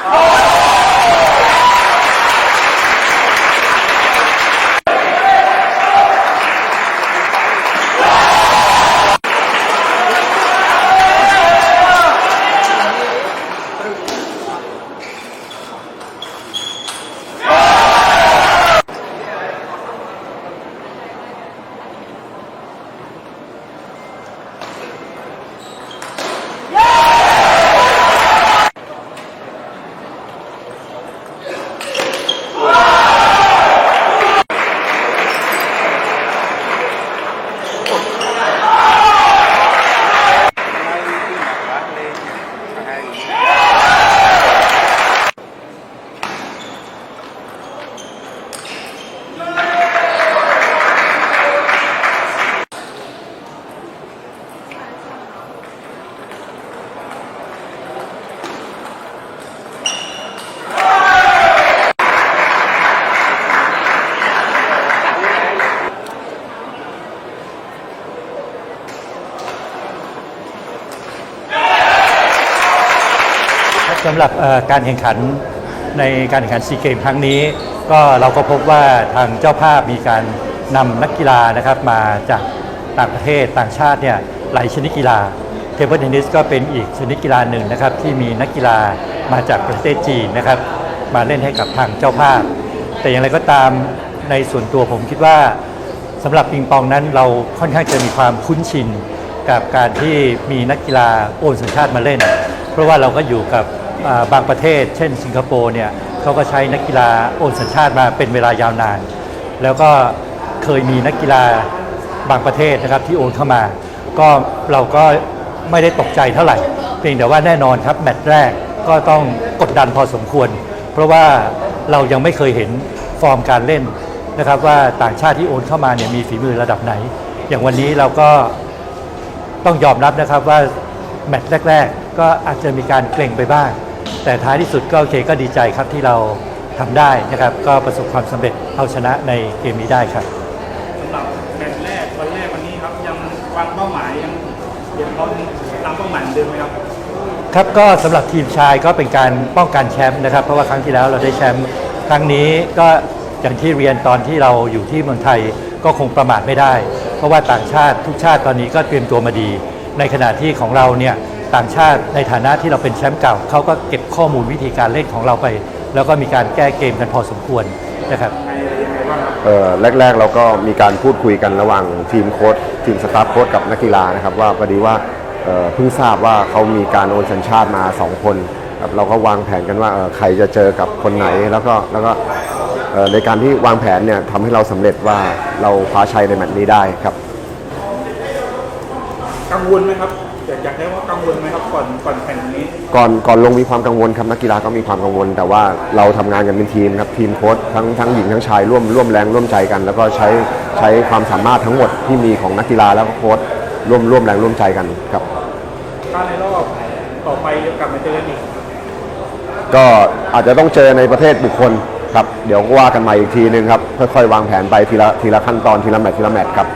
Oh! สำหรับการแข่งขันในการแข่งขันซีเกมครั้งนี้ ก็เราก็พบว่าทางเจ้าภาพมีการนำนักกีฬานะครับมาจากต่างประเทศต่างชาติเนี่ยหลายชนิดกีฬาเทเบิลเทนนิสก็เป็นอีกชนิดกีฬาหนึ่งนะครับที่มีนักกีฬามาจากประเทศจีนนะครับมาเล่นให้กับทางเจ้าภาพ แต่อย่างไรก็ตามในส่วนตัวผมคิดว่าสำหรับปิงปองนั้นเราค่อนข้างจะมีความคุ้นชินกับการที่มีนักกีฬาโอนสัญชาติมาเล่น เพราะว่าเราก็อยู่กับ บางประเทศ เช่น สิงคโปร์เนี่ยเขาก็ใช้นักกีฬาโอนสัญชาติมาเป็นเวลายาวนาน แล้วก็เคยมีนักกีฬาบางประเทศนะครับที่โอนเข้ามา ก็เราก็ไม่ได้ตกใจเท่าไหร่ เพียงแต่ว่าแน่นอนครับแมตช์แรกก็ต้องกดดันพอสมควร เพราะว่าเรายังไม่เคยเห็นฟอร์มการเล่นนะครับว่าต่างชาติที่โอนเข้ามาเนี่ยมีฝีมือระดับไหน อย่างวันนี้เราก็ต้องยอมรับนะครับว่าแมตช์แรก ๆ ก็อาจจะมีการเกรงไปบ้าง แต่ท้ายที่สุดก็โอเคก็ดีใจครับที่เราทำได้นะครับ ก็ประสบความสำเร็จเอาชนะในเกมนี้ได้ครับสำหรับแมตช์แรกวันแรกวันนี้ครับยังวางเป้าหมายยังเตรียมพร้อมตามเป้าหมายเหมือนเดิมไหมครับครับก็สำหรับทีมชายก็เป็นการป้องกันแชมป์นะครับ เพราะว่าครั้งที่แล้วเราได้แชมป์ครั้งนี้ก็อย่างที่เรียนตอนที่เราอยู่ที่เมืองไทยก็คงประมาทไม่ได้ เพราะว่าต่างชาติทุกชาติตอนนี้ก็เตรียมตัวมาดี ในขณะที่ของเราเนี่ย ต่างชาติในฐานะที่เราเป็นแชมป์เก่าเขาก็เก็บข้อมูลวิธีการเล่นของเราไป แล้วก็มีการแก้เกมกันพอสมควรนะครับเอ่อแรก ๆ เราก็มีการพูดคุยกันระหว่างทีมโค้ชทีมสตาฟโค้ชกับนักกีฬานะครับว่าพอดีว่าเอ่อเพิ่งทราบว่าเขามีการโอนสัญชาติมา 2 คนครับเราก็วางแผนกันว่าเอ่อใครจะเจอกับคนไหนแล้วก็แล้วก็เอ่อในการที่วางแผนเนี่ยทำให้เราสำเร็จว่าเราคว้าชัยในแมตช์นี้ได้ครับ กังวลไหมครับ อยากอยากได้ว่ากังวลไหมครับก่อนก่อนแข่งนี้ ก่อนก่อนลงมีความกังวลครับนักกีฬาก็มีความกังวล แต่ว่าเราทำงานกันเป็นทีมครับทีมโค้ชทั้งทั้งหญิงทั้งชายร่วมร่วมแรงร่วมใจกัน แล้วก็ใช้ใช้ความสามารถทั้งหมดที่มีของนักกีฬาแล้วก็โค้ชร่วมร่วมแรงร่วมใจกันครับ ถ้าในรอบต่อไปจะกลับมาเจอกันอีกก็อาจจะต้องเจอในประเทศบุคคลครับ เดี๋ยวว่ากันใหม่อีกทีนึงครับค่อยๆวางแผนไปทีละทีละขั้นตอนทีละแมตช์ทีละแมตช์ครับ